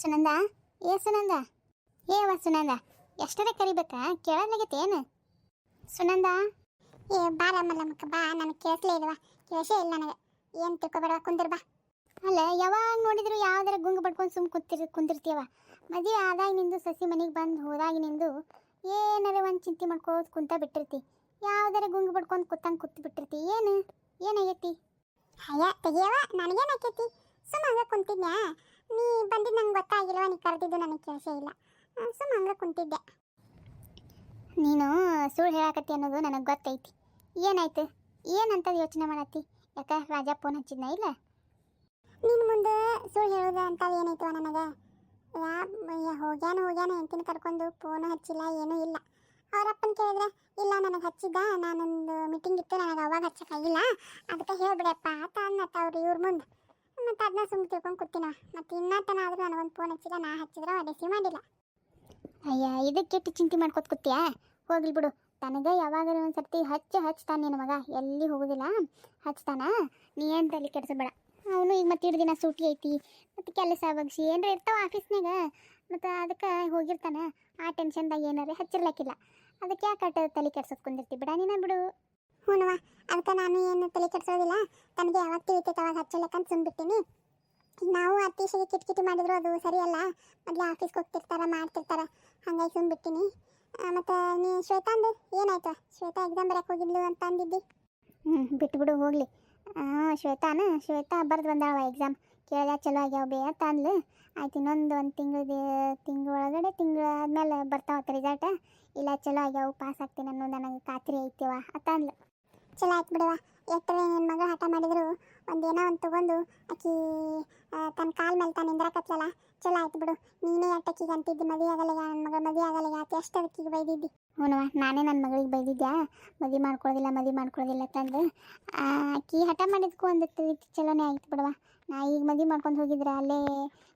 ಸುನಂದ, ಏ ಸುನಂದ ಏವ ಸುನಂದ, ಎಷ್ಟರ ಕರಿಬೇಕಾ? ಕೇಳಲಾಗೈತೆ ಏನು? ಸುನಂದ, ಏ ಬಾರ ಮಲ್ಲಮ್ಮಕ್ಕ, ಬಾ ನನಗೆ ಕೇಳಿಸ್ಲೇ ಇಲ್ವಾ? ಕೇಳಿಸೇ ಇಲ್ಲ ನನಗೆ. ಏನು ತಿಳ್ಕೊಬೇಡ, ಕುಂದಿರ್ ಬಾ. ಅಲ್ಲ, ಯಾವಾಗ ನೋಡಿದ್ರು ಯಾವ್ದಾರ ಗುಂಗು ಬಡ್ಕೊಂಡು ಸುಮ್ ಕುಂತಿರ್ ಕುಂದಿರ್ತೀವ ಮದುವೆ ಆದಾಗಿನಿಂದ ಸಸಿ ಮನೆಗೆ ಬಂದು ಹೋದಾಗ ನಿಂದು ಏನಾರ ಒಂದು ಚಿಂತೆ ಮಾಡ್ಕೋತ ಕುಂತ ಬಿಟ್ಟಿರ್ತಿ. ಯಾವ್ದಾರ ಗುಂಗು ಬಡ್ಕೊಂಡು ಕುತ್ತಂಗೆ ಕುತ್ತು ಬಿಟ್ಟಿರ್ತಿ. ಏನು? ಏನಾಗೈತಿ? ಅಯ್ಯ ತೆಗಿಯವ ನನಗೇನಾಕೈತಿ? ಸುಮ್ಮನೆ ಕುಂತಿದ್ನ್ಯಾ? ನೀ ಬಂದಿದ್ದು ನಂಗೆ ಗೊತ್ತಾಗಿಲ್ವ ನೀ ಕರೆದಿದ್ದು ನನಗೆ ಕೆಲಸ ಇಲ್ಲ. ಸುಮ್ಮ ಹಂಗೆ ಕುಂತಿದ್ದೆ. ನೀನು ಸುಳ್ಳು ಹೇಳಾಕತ್ತಿ ಅನ್ನೋದು ನನಗೆ ಗೊತ್ತೈತಿ. ಏನಾಯ್ತು? ಏನಂತ ಯೋಚನೆ ಮಾಡತ್ತಿ? ಯಾಕ ರಾಜ ಫೋನ್ ಹಚ್ಚಿದ್ನ ಇಲ್ಲ? ನಿನ್ನ ಮುಂದೆ ಸುಳ್ಳು ಹೇಳೋದು ಅಂತ ಏನಾಯ್ತು ನನಗೆ? ಯಾ ಹೋಗ್ಯಾನ ಹೋಗ್ಯಾನ ಹೆಂಡ್ತಿನ ಕರ್ಕೊಂಡು ಫೋನು ಹಚ್ಚಿಲ್ಲ, ಏನೂ ಇಲ್ಲ. ಅವರಪ್ಪನ ಕೇಳಿದ್ರೆ, ಇಲ್ಲ, ನನಗೆ ಹಚ್ಚಿದ್ದ, ನಾನೊಂದು ಮೀಟಿಂಗ್ ಇತ್ತು, ನನಗೆ ಅವಾಗ ಹಚ್ಚಕ್ಕಾಗಿಲ್ಲ. ಅದಕ್ಕೆ ಹೇಳ್ಬಿಡಪ್ಪ ಆತ ಅನ್ನತ್ತ ಅವ್ರು ಇವ್ರ ಮುಂದೆ. ಮತ್ತು ಅದನ್ನ ಸುಮ್ಮನೆ ತಿಳ್ಕೊಂಡು ಕೂತಿನ. ಮತ್ತು ಇನ್ನತನ ಆದರೂ ನನಗೊಂದು ಫೋನ್ ಹಚ್ಚಿಲ್ಲ ನಾ ಹಚ್ಚಿದ್ರೆ ರಿಸೀವ್ ಮಾಡಿಲ್ಲ. ಅಯ್ಯ ಇದಕ್ಕೆಟ್ಟು ಚಿಂತೆ ಮಾಡ್ಕೊತ ಕೂತ್ಯಾ? ಹೋಗ್ಲಿ ಬಿಡು. ತನಗೆ ಯಾವಾಗಲೂ ಒಂದು ಸರ್ತಿ ಹಚ್ಚ ಹಚ್ತಾನೆ ನಿನ್ನ ಮಗ. ಎಲ್ಲಿ ಹೋಗೋದಿಲ್ಲ? ಹಚ್ತಾನ ನೀ ಏನು ತಲೆ ಕೆಡಿಸಬೇಡ. ಅವನು ಈಗ ಮತ್ತೆ ಎರಡು ದಿನ ಸೂಟಿ ಐತಿ. ಮತ್ತು ಕೆಲಸ ಬಗ್ಸಿ. ಏನಾರ ಇರ್ತಾವ ಆಫೀಸ್ನಾಗ ಮತ್ತು ಅದಕ್ಕೆ ಹೋಗಿರ್ತಾನೆ. ಆ ಟೆನ್ಷನ್ದಾಗ ಏನಾರ ಹಚ್ಚಿರ್ಲಕ್ಕಿಲ್ಲ. ಅದಕ್ಕೆ ಯಾಕೆ ತಲೆ ಕೆಡ್ಸೋದು ಕುಂದಿರ್ತಿ? ಬಿಡ ನೀನ ಬಿಡು. ಹ್ಞೂನವ ಅದಕ್ಕೆ ನಾನು ಏನು ತಲೆ ಕೆಡಿಸೋದಿಲ್ಲ. ತನಗೆ ಯಾವಾಗ ತಿಳಿತೈತೆ ಅವಾಗ ಹಚ್ಚಲಕ್ಕಂತ ಸುಮ್ಬಿಟ್ಟಿನಿ. ನಾವು ಅತ್ತೀಶೆಗೆ ಕಿಟಕಿಟಿ ಮಾಡಿದ್ರು ಅದು ಸರಿಯಲ್ಲ. ಮೊದಲೇ ಆಫೀಸ್ಗೆ ಹೋಗ್ತಿರ್ತಾರೆ, ಮಾಡ್ತಿರ್ತಾರೆ. ಹಂಗಾಗಿ ಸುಮ್ಬಿಟ್ಟಿನಿ. ಮತ್ತು ನೀ ಶ್ವೇತಾಂದು ಏನಾಯ್ತು? ಶ್ವೇತಾ ಎಕ್ಸಾಮ್ ಬರೆಯಕ್ಕೆ ಹೋಗಿದ್ಲು ಅಂತ ಅಂದಿದ್ದಿ? ಹ್ಞೂ ಬಿಟ್ಬಿಡು, ಹೋಗಲಿ. ಶ್ವೇತಾನ? ಶ್ವೇತಾ ಬರ್ದು ಬಂದಾವ ಎಕ್ಸಾಮ್ ಕೇಳ್ದ ಚಲೋ ಆಗ್ಯಾವ ಬೇ ಅಂತ ಅಂದ್ಲು. ಆಯ್ತು ಇನ್ನೊಂದು ಒಂದು ತಿಂಗಳದ ತಿಂಗಳ ಒಳಗಡೆ ತಿಂಗಳು ಆದಮೇಲೆ ಬರ್ತಾವತ್ತ ರಿಸಲ್ಟ ಇಲ್ಲ, ಚಲೋ ಆಗ್ಯಾವ ಪಾಸ್ ಆಗ್ತೀನಿ ಅನ್ನೋದು ನನಗೆ ಖಾತ್ರಿ ಐತಿವ ಅಂತ ಅಂದ್ಲು. ಚಲೋ ಆಯ್ತು ಬಿಡುವ. ಎತ್ತವೇ ನಿನ್ನ ಮಗ ಹಠ ಮಾಡಿದ್ರು, ಒಂದೇನೋ ಒಂದು ತೊಗೊಂಡು, ಆಕಿ ತನ್ನ ಕಾಲ ಮೇಲೆ ತಾನು ನಿಂದ್ರಕತ್ಲಲ್ಲ ಚಲೋ ಆಯ್ತು ಬಿಡು. ನೀನೇ ಅಟ್ಟಕ್ಕಿಗೆ ಅಂತಿದ್ದು, ಮದುವೆ ಆಗಲ್ಲ ನನ್ನ ಮಗ ಮದುವೆ ಆಗಲ್ಲ ಯಾಕೆ ಎಷ್ಟು ಅದಕ್ಕಿಗೆ ಬೈದಿದ್ದಿ. ಹ್ಞೂನವ ನಾನೇ ನನ್ನ ಮಗಳಿಗೆ ಬೈದಿದ್ದೆ ಮದುವೆ ಮಾಡ್ಕೊಳ್ಳೋದಿಲ್ಲ ಮದುವೆ ಮಾಡ್ಕೊಳ್ಳೋದಿಲ್ಲ ತಂದು. ಆಕಿ ಹಠ ಮಾಡಿದ್ಕು ಒಂದು ರೀತಿ ಚಲೋನೇ ಆಯ್ತು ಬಿಡವ. ನಾ ಈಗ ಮದುವೆ ಮಾಡ್ಕೊಂಡು ಹೋಗಿದ್ರೆ, ಅಲ್ಲೇ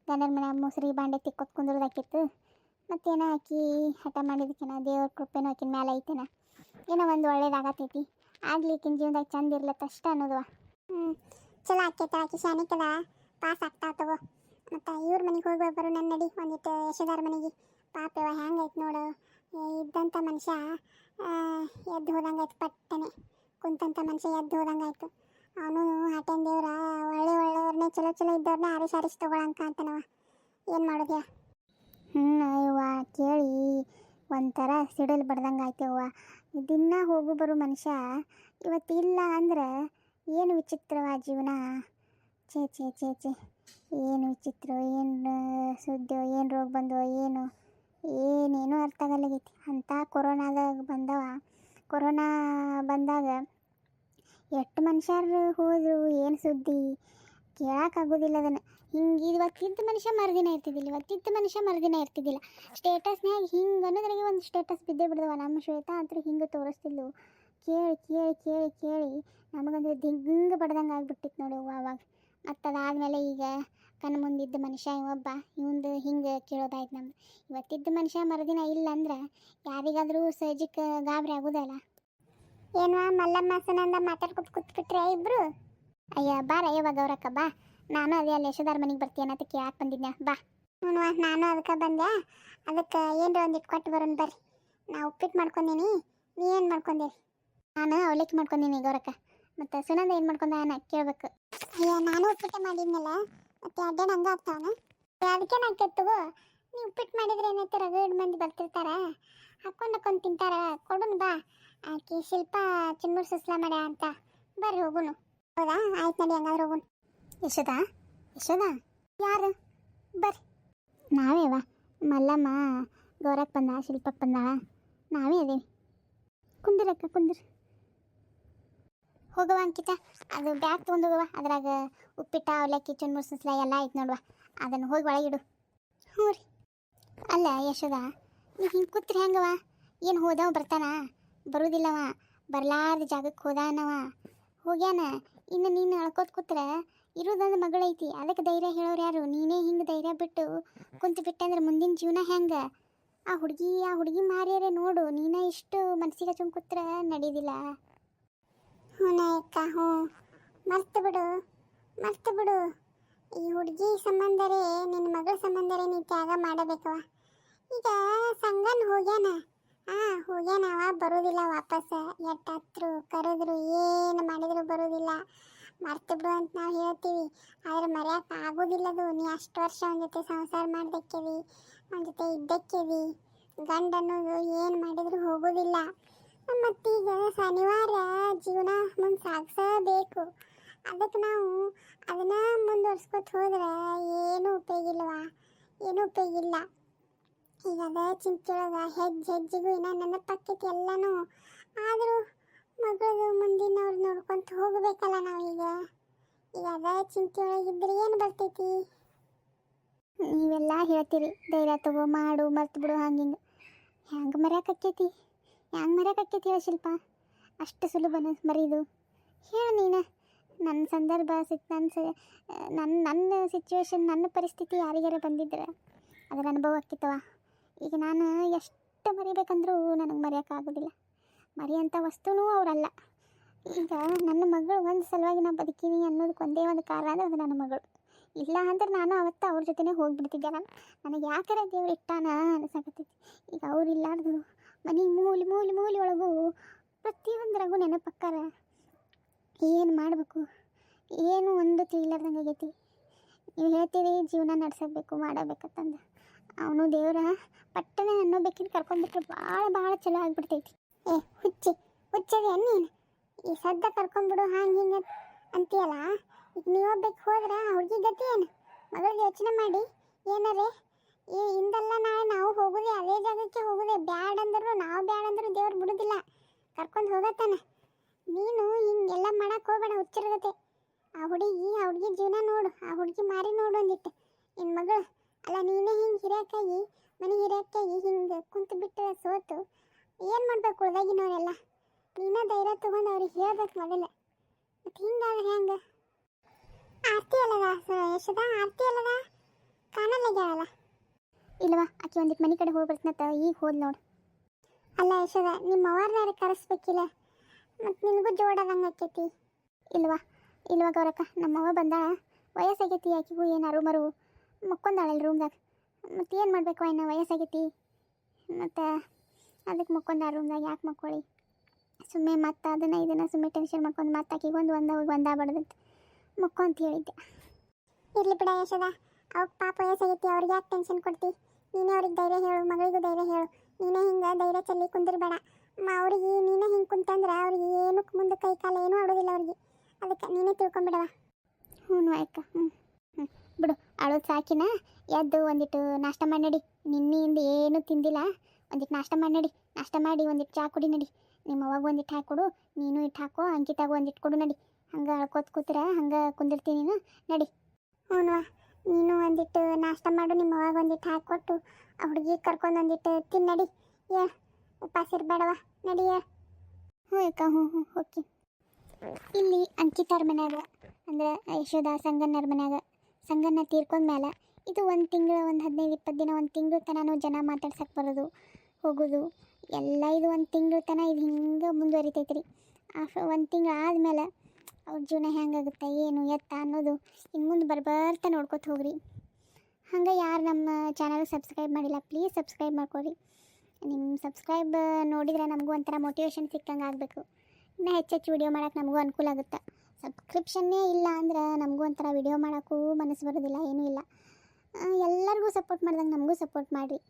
ಗಂಡನ ಮನೆ ಮೊಸರಿ ಬಾಂಡೆ ತಿಕ್ಕೊತ್ ಕುಂದ್ರದಾಕಿತ್ತು. ಮತ್ತೇನೋ ಆಕಿ ಹಠ ಮಾಡಿದಕ್ಕಿನ ದೇವ್ರ ಕೃಪೆನೋ ಆಕಿನ ಮೇಲೆ ಐತೇನ? ಏನೋ ಒಂದು ಒಳ್ಳೇದಾಗತೈತಿ ಆಗ್ಲಿ ಈಕಿನ ಜೀವನದಾಗ ಚಂದ ಇರ್ಲತ್ತ ಅಷ್ಟ ಅನ್ನೋದು. ಹ್ಞೂ ಚಲೋ ಆಕೈತೆ ಆಕಿ ಶಾನಿಕದ. ಪಾಸ್ ಆಗ್ತಾ ತಗೋ. ಮತ್ತು ಇವ್ರ ಮನೆಗೆ ಹೋಗಿ ಬರು ನನ್ನ ನಡಿ. ಒಂದಿಟ್ಟು ಯಶೋದಾರ ಮನೆಗೆ. ಪಾಪ ಇವ ಹೆಂಗೈತೆ ನೋಡು. ಇದ್ದಂಥ ಮನುಷ್ಯ ಎದ್ದು ಹೋದಂಗಾಯ್ತು ಪಟ್ಟನೆ. ಕುಂತಂಥ ಮನುಷ್ಯ ಎದ್ದು ಹೋದಂಗಾಯ್ತು. ಅವನು ಹಾಟೇನ್ ದೇವ್ರ, ಒಳ್ಳೆ ಒಳ್ಳೆಯವ್ರನ್ನೇ ಚಲೋ ಚಲೋ ಇದ್ದವ್ರನ್ನ ಆರಿಸಿ ಆರಿಸಿ ತಗೊಳಂಕ ಅಂತನವ. ಏನು ಮಾಡೋದ್ಯಾ? ಹ್ಞೂ ಅಯ್ಯವ್ವ ಕೇಳಿ ಒಂಥರ ಸಿಡಿಲು ಬಡ್ದಂಗೆ ಆಯ್ತವ್ವ ದಿನ ಹೋಗು ಬರೋ ಮನುಷ್ಯ. ಇವತ್ತಿಲ್ಲ ಅಂದ್ರೆ ಏನು ವಿಚಿತ್ರವ ಜೀವನ? ಛೇ ಛೇ ಛೇ ಛೇ. ಏನು ವಿಚಿತ್ರ, ಏನು ಸುದ್ದಿ ಏನು ರೋಗ ಬಂದೋ ಏನು? ಏನೇನು ಅರ್ಥ ಆಗಲಾಗೈತಿ ಅಂಥ ಕೊರೋನಾದಾಗ ಬಂದವ. ಕೊರೋನಾ ಬಂದಾಗ ಎಷ್ಟು ಮನುಷ್ಯರು ಹೋದರು, ಏನು ಸುದ್ದಿ? ಕೇಳೋಕ್ಕಾಗೋದಿಲ್ಲ ಅದನ್ನು. ಹಿಂಗೆ ಇವತ್ತಿದ್ದ ಮನುಷ್ಯ ಮರುದಿನ ಇರ್ತಿದ್ದಿಲ್ಲ ಇವತ್ತಿದ್ದ ಮನುಷ್ಯ ಮರುದಿನ ಇರ್ತಿದ್ದಿಲ್ಲ. ಸ್ಟೇಟಸ್ನ್ಯಾಗ ಹಿಂಗೆ ಅನ್ನೋದ್ರಾಗೆ ಒಂದು ಸ್ಟೇಟಸ್ ಬಿದ್ದೇ ಬಿಡ್ದವ. ನಮ್ಮ ಶ್ವೇತಾ ಅಂತೂ ಹಿಂಗೆ ತೋರಿಸ್ತಿದ್ಲು. ಕೇಳಿ ಕೇಳಿ ಕೇಳಿ ಕೇಳಿ. ನಮಗಂದ್ರೆ ದಿಂಗ್ ಬಡ್ದಂಗೆ ಆಗ್ಬಿಟ್ಟಿತ್ತು ನೋಡಿ ಅವಾಗ. ಮತ್ತು ಅದಾದಮೇಲೆ ಈಗ ಕಣ್ಣು ಮುಂದಿದ್ದ ಮನುಷ್ಯ ಇವೊಬ್ಬ ಇವಂದು ಹಿಂಗೆ ಕೇಳೋದಾಯ್ತು ನಮ್ದು. ಇವತ್ತಿದ್ದ ಮನುಷ್ಯ ಮರುದಿನ ಇಲ್ಲ ಅಂದ್ರೆ ಯಾರಿಗಾದರೂ ಸಹಜಕ್ಕೆ ಗಾಬರಿ ಆಗೋದಲ್ಲ. ಏನು ಮಲ್ಲಮ್ಮ, ಸುನಂದ ಮಾತಾಡ್ಕೊತ ಕೂತ್ಬಿಟ್ರೆ ಇಬ್ಬರು ಅಯ್ಯ, ಬಾರ ಯಾವಾಗ ಅವ್ರಕ್ಕ ಬಾ. ನಾನು ಅದೇ ಅಲ್ಲಿ ಯಶೋದಾರ್ ಮನೆಗೆ ಬರ್ತೀಯ ಅಂತ ಕೇಳಕ್ಕೆ ಬಂದಿದ್ನ? ಬಾ. ಹ್ಞೂ ನಾನು ಅದಕ್ಕೆ ಬಂದೆ. ಅದಕ್ಕೆ ಏನರ ಒಂದು ಕೊಟ್ಟು ಬರೋಣ ಬರ್ರಿ. ನಾ ಉಪ್ಪಿಟ್ಟು ಮಾಡ್ಕೊಂಡೀನಿ, ನೀ ಏನು ಮಾಡ್ಕೊಂಡೀರಿ ನಾನು ಅವಲಕ್ಕಿ ಮಾಡ್ಕೊಂಡೀನಿ ಗೌರಕ್ಕ ಮತ್ತು ಸುನಂದ ಏನು ಮಾಡ್ಕೊಂಡ ಅನ್ನ ಕೇಳಬೇಕು. ಅಯ್ಯ, ನಾನು ಉಪ್ಪಿಟ್ಟು ಮಾಡಿದ್ನಲ್ಲ, ಮತ್ತೆ ಅಡ್ಡೇನ ಹಂಗ ಆಗ್ತಾವನ? ಅದಕ್ಕೆ ನಾನು ತಗೋ? ನೀವು ಉಪ್ಪಿಟ್ಟು ಮಾಡಿದ್ರೆ ಏನೈತೆ ರಗಡ್ ಮಂದಿ ಬರ್ತಿರ್ತಾರ. ಹಾಕೊಂಡು ಹಾಕೊಂಡು ತಿಂತಾರ. ಕೊಡೋನು ಬಾ. ಆಕೆ ಶಿಲ್ಪ ಚಿನ್ಮೂರು ಸುಸ್ಲಾ ಮಾಡ್ಯ ಅಂತ. ಬರ್ರಿ ಹೋಗುನು. ಹೌದಾ? ಆಯ್ತು ನಡಿ, ಹಂಗಾದ್ರೆ ಹೋಗುನು. ಯಶೋದಾ? ಯಶೋದ? ಯಾರು? ಬರ್ರಿ. ನಾವೇವ ಮಲ್ಲಮ್ಮ ಗೌರಕ್ಕೆ ಬಂದ ಶಿಲ್ಪಕ್ಕೆ ಬಂದ. ನಾವೇ ಅದೇವಿ. ಕುಂದಿರಕ್ಕ ಕುಂದಿರ್. ಹೋಗವ ಅಂಕಿತ. ಅದು ಬ್ಯಾಗ್ ತೊಗೊಂಡು ಹೋಗವ ಅದ್ರಾಗ ಉಪ್ಪಿಟ್ಟ, ಅವಲಕ್ಕಿ ಕಿಚನ್ ಸುಸ್ಲ ಎಲ್ಲ ಐತೆ ನೋಡುವ. ಅದನ್ನು ಹೋಗಿ ಒಳಗಿಡು ಹ್ಞೂ ರೀ. ಅಲ್ಲ ಯಶೋದ, ನೀವು ಹಿಂಗೆ ಕೂತ್ರಿ ಹೆಂಗವ ಏನು ಹೋದವ ಬರ್ತಾನ? ಬರುವುದಿಲ್ಲವ ಬರಲಾರ್ದ ಜಾಗಕ್ಕೆ ಹೋದಾನವ. ಹೋಗ್ಯಾನ? ಇನ್ನು ನೀನು ಅಳ್ಕೋತ ಕೂತ್ರೆ ಇರೋದೊಂದು ಮಗಳೈತಿ. ಅದಕ್ಕೆ ಧೈರ್ಯ ಹೇಳೋರು ಯಾರು? ನೀನೇ ಹಿಂಗೆ ಧೈರ್ಯ ಬಿಟ್ಟು ಕುಂತು ಬಿಟ್ಟಂದ್ರೆ ಮುಂದಿನ ಜೀವನ ಹೆಂಗೆ? ಆ ಹುಡುಗಿ ಆ ಹುಡುಗಿ ಮಾರಿಯರೆ ನೋಡು. ನೀನೇ ಇಷ್ಟು ಮನಸ್ಸಿಗೆ ಹಚ್ಕೊಂಡ್ ಕೂತ್ರೆ ನಡೀದಿಲ್ಲ. ಹ್ಞೂ ಅಕ್ಕ ಹ್ಞೂ. ಮರ್ತು ಬಿಡು. ಮರ್ತು ಬಿಡು. ಈ ಹುಡುಗಿ ಸಂಬಂಧರೇ ನಿನ್ನ ಮಗಳ ಸಂಬಂಧರೇ ನೀ ತ್ಯಾಗ ಮಾಡಬೇಕವ ಈಗ ಸಂಗನ್ ಹೋಗ್ಯಾನ. ಹಾ ಹೋಗ್ಯಾನವ, ಬರೋದಿಲ್ಲ ವಾಪಸ್. ಎಟ್ಟತ್ರು, ಕರೆದ್ರು, ಏನು ಮಾಡಿದ್ರು ಬರೋದಿಲ್ಲ. ಮರ್ತು ಅಂತ ನಾವು ಹೇಳ್ತೀವಿ. ಆದ್ರೆ ಮರ್ಯಾಕ ಆಗೋದಿಲ್ಲದು ನೀ ಅಷ್ಟು ವರ್ಷ ಅವನ ಜೊತೆ ಸಂಸಾರ ಮಾಡ್ದಕ್ಕೆವಿ, ಅವನ ಜೊತೆ ಇದ್ದಕ್ಕೇವಿ. ಗಂಡ ಏನು ಮಾಡಿದ್ರು ಹೋಗೋದಿಲ್ಲ. ಮತ್ತೀಗ ಶನಿವಾರ ಜೀವನ ಮುಂದೆ ಸಾಗಿಸಬೇಕು. ಅದಕ್ಕೆ ನಾವು ಅದನ್ನ ಮುಂದುವರ್ಸ್ಕೊತ ಹೋದ್ರೆ ಏನೂ ಉಪಯೋಗ ಇಲ್ವಾ? ಏನೂ ಉಪಯೋಗ ಈಗ ಅದ ಚಿಂತೆಯೊಳಗ ಹೆಜ್ಜೆ, ಹೆಜ್ಜೆಗೂ ಇನ್ನ ನೆನಪಾಕೈತಿ ಎಲ್ಲನೂ. ಆದರೂ ಮಗಳದು ಮುಂದಿನವ್ರು ನೋಡ್ಕೊಂತ ಹೋಗ್ಬೇಕಲ್ಲ ನಾವೀಗ. ಈಗ ಅದ ಚಿಂತೆಯೊಳಗಿದ್ರೆ ಏನು ಬರ್ತೈತಿ? ನೀವೆಲ್ಲ ಹೇಳ್ತೀರಿ, ಧೈರ್ಯ ತಗೋ, ಮಾಡು, ಮರ್ತು ಬಿಡು ಹಂಗೆ ಹಿಂಗೆ. ಹೆಂಗೆ ಮರ್ಯಾಕಕ್ಕೈತಿ ಹೆಂಗೆ ಮರ್ಯಾಕಕ್ಕೈತಿ ಹೇಳ ಶಿಲ್ಪ. ಅಷ್ಟು ಸುಲಭನ ಮರೀದು. ಹೇಳು ನೀನು. ನನ್ನ ಸಂದರ್ಭ ಸಿಕ್ ನನ್ನ ಸ ನನ್ನ ನನ್ನ ಸಿಚುವೇಶನ್ ನನ್ನ ಪರಿಸ್ಥಿತಿ ಯಾರಿಗಾರ ಬಂದಿದ್ರೆ ಅದರ ಅನುಭವ ಆಗ್ತಿತ್ತವ ಈಗ ನಾನು ಎಷ್ಟು ಮರಿಬೇಕಂದ್ರೂ ನನಗೆ ಮರೆಯೋಕ್ಕಾಗೋದಿಲ್ಲ ಮರೆಯೋಂಥ ವಸ್ತುನೂ ಅವರಲ್ಲ. ಈಗ ನನ್ನ ಮಗಳು ಒಂದು ಸಲುವಾಗಿ ನಾನು ಬದುಕೀನಿ ಅನ್ನೋದಕ್ಕೆ ಒಂದೇ ಒಂದು ಕಾರಣ ಅಂದರೆ ಅದು ನನ್ನ ಮಗಳು. ಇಲ್ಲ ಅಂದ್ರೆ ನಾನು ಅವತ್ತು ಅವ್ರ ಜೊತೆನೇ ಹೋಗಿಬಿಡ್ತಿದ್ದೆ. ನಾನು, ನನಗೆ ಯಾಕರ ದೇವ್ರು ಇಟ್ಟಾನ ಅನಿಸಾಕತ್ತೈತಿ. ಈಗ ಅವ್ರು ಇಲ್ಲಾರ್ದು ಮನೆ ಮೂಲಿ ಮೂಲಿ ಮೂಲಿ ಒಳಗೂ ಪ್ರತಿಯೊಂದರಾಗೂ ನೆನಪಕ್ಕಾರ. ಏನು ಮಾಡಬೇಕು? ಏನು ಒಂದು ತಿಳಿಲಾರ್ದಂಗೆ ಆಗೈತಿ? ನೀವು ಹೇಳ್ತೀವಿ ಜೀವನ ನಡೆಸಬೇಕು ಮಾಡಬೇಕಂತಂದು. ಅವನು ದೇವ್ರ ಪಟ್ಟನೆ ಅನ್ನೋಬೇಕಿನ ಕರ್ಕೊಂಡ್ಬಿಟ್ರೆ ಭಾಳ ಭಾಳ ಚಲೋ ಆಗ್ಬಿಡ್ತೈತಿ. ಏ, ಹುಚ್ಚಿ ಹುಚ್ಚದೆ ನೀನು. ಈ ಸದ್ದ ಕರ್ಕೊಂಡ್ಬಿಡು ಹಾಂಗೆ ಹಿಂಗೆ ಅಂತೀಯಲ್ಲ? ಈಗ ನೀವೊಬ್ಬಕ್ಕೆ ಹೋದ್ರೆ ಹುಡುಗಿ ಗತಿ ಏನು? ಮಗಳು ಯೋಚನೆ ಮಾಡಿ. ಏನಾರೇ? ಈ ಹಿಂದೆಲ್ಲ ನಾಳೆ ನಾವು ಹೋಗುದೇ ಅದೇ ಜಾಗಕ್ಕೆ ಹೋಗುದೇ. ಬ್ಯಾಡ್ ಅಂದ್ರು ನಾವು ಬ್ಯಾಡ್ ಅಂದ್ರು ದೇವ್ರು ಬಿಡುದಿಲ್ಲ. ಕರ್ಕೊಂಡು ಹೋಗತ್ತಾನೆ. ನೀನು ಹಿಂಗೆಲ್ಲ ಮಾಡಕ್ಕೆ ಹೋಗಬೇಡ ಹುಚ್ಚಿರಗತೆ ಆ ಹುಡುಗಿ ಆ ಹುಡುಗಿ ಜೀವನ ನೋಡು. ಆ ಹುಡುಗಿ ಮಾರಿ ನೋಡು ಅಂದಿಟ್ಟು ನಿನ್ನ ಮಗಳು, ಅಲ್ಲ ನೀನೇ ಹಿಂಗೆ ಹಿರಿಯಕ್ಕಾಗಿ, ಮನೆ ಹಿರಿಯಕ್ಕಾಗಿ ಹಿಂಗೆ ಕುಂತು ಬಿಟ್ಟು ಸೋತು. ಏನು ಮಾಡ್ಬೇಕು ಉಳ್ದಾಗಿನವರೆಲ್ಲ ನೀನ ಧೈರ್ಯ ತಗೊಂಡು ಅವ್ರಿಗೆ ಹೇಳ್ಬೇಕು ಮೊದಲು. ಮತ್ತು ಹಿಂಗಾದ್ರೆ ಹೆಂಗೆ? ಆರ್ತಿ ಅಲ್ಲದ ಯಶದ? ಆರ್ತಿ ಅಲ್ಲದ? ಕಾಣಲ್ಲಾಗ್ಯಾಳಲ್ಲ ಇಲ್ವಾ, ಆಕೆ ಒಂದಿಟ್ಟು ಮನೆ ಕಡೆ ಹೋಗಿ ಬರ್ತೀನತ್ತ ಈಗ ಹೋದ್ ನೋಡು. ಅಲ್ಲ ಯಶದ ನಿಮ್ಮ ಅವ್ವಾರ್ನಾರ ಕರೆಸ್ಬೇಕಿಲ್ಲ. ಮತ್ತು ನಿನಗೂ ಜೋಡದಂಗೆ ಆಕೈತಿ. ಇಲ್ವಾ ಇಲ್ವಾ ಗೌರಕ್ಕ ನಮ್ಮವ್ವ ಬಂದ ವಯಸ್ಸಾಗೈತಿ ಆಕಿಗೂ ಏನಾರು ಮರು. ಮಕ್ಕೊಂದಾಳಲ್ಲ ರೂಮ್ದಾಗ ಮತ್ತು ಏನು ಮಾಡ್ಬೇಕು ಇನ್ನು ವಯಸ್ಸಾಗೈತಿ? ಮತ್ತು ಅದಕ್ಕೆ ಮಕ್ಕೊಂದ ರೂಮ್ದಾಗ ಯಾಕೆ ಮಕ್ಕೊಳ್ಳಿ? ಸುಮ್ಮನೆ ಮತ್ತೆ ಅದನ್ನು ಇದನ್ನು ಸುಮ್ಮನೆ ಟೆನ್ಷನ್ ಮಾಡ್ಕೊಂಡು ಮತ್ತೆ ಆಕಿಗೆ ಒಂದು ಒಂದು ಅವಾಗ ಒಂದಾಗ್ಬಾರ್ದಂತ ಮಕ್ಕೊ ಅಂತ ಹೇಳಿದ್ದೆ. ಇರಲಿ ಬಿಡ ಯಶದ ಅವ್ಕೆ ಪಾಪ ವಯಸ್ಸಾಗೈತಿ, ಅವ್ರಿಗೆ ಯಾಕೆ ಟೆನ್ಷನ್ ಕೊಡ್ತಿ? ನೀನೇ ಅವ್ರಿಗೆ ಧೈರ್ಯ ಹೇಳು, ಮಗಳಿಗೂ ಧೈರ್ಯ ಹೇಳು. ನೀನೇ ಹಿಂಗೆ ಧೈರ್ಯ ಚೆಲ್ಲಿ ಕುಂದಿರ್ಬೇಡ. ಅವ್ರಿಗೆ ನೀನೇ ಹಿಂಗೆ ಕುಂತಂದ್ರೆ ಅವ್ರಿಗೆ ಏನಕ್ಕೆ ಮುಂದೆ ಕೈ ಕಾಲು ಏನೂ ಆಡೋದಿಲ್ಲ ಅವ್ರಿಗೆ. ಅದಕ್ಕೆ ನೀನೇ ತಿಳ್ಕೊಂಬಿಡವ ಹ್ಞೂ ಆಯ್ಕ ಹ್ಞೂ ಹ್ಞೂ. ಬಿಡು ಅಳೋದು ಸಾಕಿನ ಎದ್ದು ಒಂದಿಟ್ಟು ನಾಷ್ಟ ಮಾಡಿ ನಡಿ. ನಿನ್ನೆಯಿಂದ ಏನೂ ತಿಂದಿಲ್ಲ. ಒಂದಿಟ್ಟು ನಾಷ್ಟ ಮಾಡಿ ನಡಿ. ನಾಷ್ಟ ಮಾಡಿ ಒಂದಿಟ್ಟು ಚಾ ಕುಡಿ ನಡಿ. ನಿಮ್ಮ ಅವಾಗ ಒಂದಿಟ್ಟು ಹಾಕೊಡು ನೀನು ಇಟ್ಟು ಹಾಕೋ ಅಂಕಿತಾಗ ಒಂದಿಟ್ಟು ಕೊಡು ನಡಿ. ಹಂಗೆ ಅಳ್ಕೋತ ಕೂತ್ರ ಹಂಗೆ ಕುಂದಿರ್ತೀನಿ ನೀನು. ನಡಿ. ಹ್ಞೂ ನೀನು ಒಂದಿಟ್ಟು ನಾಷ್ಟ ಮಾಡು ನಿಮ್ಮ ಅವಾಗ ಒಂದಿಟ್ಟು ಹಾಕ್ಕೊಟ್ಟು ಆ ಹುಡುಗಿ ಕರ್ಕೊಂಡು ಒಂದಿಟ್ಟು ತಿನ್ನಡಿ ಏ ಉಪವಾಸ ಇರಬೇಡವ? ನಡಿ ಹ್ಞೂ ಅಕ್ಕ ಹ್ಞೂ ಹ್ಞೂ ಓಕೆ. ಇಲ್ಲಿ ಅಂಕಿತಾರ ಮನ್ಯಾಗ ಅಂದ್ರೆ ಯಶೋಧ ಸಂಗನ್ನರ ಮನ್ಯಾಗ ಸಂಗನ್ನ ತೀರ್ಕೊಂಡ್ಮೇಲೆ ಇದು ಒಂದು ತಿಂಗಳು ಒಂದು ಹದಿನೈದು ಇಪ್ಪತ್ತು ದಿನ ಒಂದು ತಿಂಗಳು ತನಕ ಜನ ಮಾತಾಡ್ಸಕ್ಕೆ ಬರೋದು. ಹೋಗೋದು. ಎಲ್ಲ ಇದು ಒಂದು ತಿಂಗಳು ತನಕ ಇದು ಹಿಂಗೆ ಮುಂದುವರಿತೈತೆ ರೀ ಆಫ್ ಒಂದು ತಿಂಗಳು ಆದಮೇಲೆ ಅವ್ರ ಜೀವನ ಹೆಂಗಾಗುತ್ತೆ, ಏನು ಎತ್ತ ಅನ್ನೋದು ಇನ್ನು ಮುಂದೆ ಬರ್ಬರ್ತಾ ನೋಡ್ಕೊತ ಹೋಗ್ರಿ. ಹಂಗೆ ಯಾರು ನಮ್ಮ ಚಾನಲ್ ಸಬ್ಸ್ಕ್ರೈಬ್ ಮಾಡಿಲ್ಲ ಪ್ಲೀಸ್ ಸಬ್ಸ್ಕ್ರೈಬ್ ಮಾಡ್ಕೊರಿ. ನಿಮ್ಮ ಸಬ್ಸ್ಕ್ರೈಬ್ ನೋಡಿದರೆ ನಮಗೂ ಒಂಥರ ಮೋಟಿವೇಶನ್ ಸಿಕ್ಕಂಗೆ ಆಗಬೇಕು. ಇನ್ನೂ ಹೆಚ್ಚೆಚ್ಚು ವಿಡಿಯೋ ಮಾಡೋಕೆ ನಮಗೂ ಅನುಕೂಲ ಆಗುತ್ತೆ? ಸಬ್ಸ್ಕ್ರಿಪ್ಷನ್ನೇ ಇಲ್ಲ ಅಂದ್ರೆ ನಮಗೂ ಒಂಥರ ವಿಡಿಯೋ ಮಾಡೋಕ್ಕೂ ಮನಸ್ಸು ಬರೋದಿಲ್ಲ, ಏನೂ ಇಲ್ಲ. ಎಲ್ಲರಿಗೂ ಸಪೋರ್ಟ್ ಮಾಡ್ದಂಗೆ ನಮಗೂ ಸಪೋರ್ಟ್ ಮಾಡಿರಿ.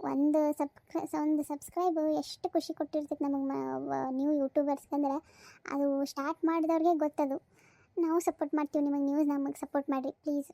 ಒಂದು ಸಬ್ಸ್ಕ್ರೈ ಒಂದು ಸಬ್ಸ್ಕ್ರೈಬ್ ಎಷ್ಟು ಖುಷಿ ಕೊಟ್ಟಿರ್ತೈತೆ ನಮಗೆ ನ್ಯೂ ಯೂಟ್ಯೂಬರ್ಸ್ ಯೂಟ್ಯೂಬರ್ಸ್ಗಂದ್ರೆ ಅದು ಸ್ಟಾರ್ಟ್ ಮಾಡಿದವ್ರಿಗೆ ಗೊತ್ತದು. ನಾವು ಸಪೋರ್ಟ್ ಮಾಡ್ತೀವಿ ನಿಮಗೆ ನೀವು ನಮಗೆ ಸಪೋರ್ಟ್ ಮಾಡಿರಿ ಪ್ಲೀಸ್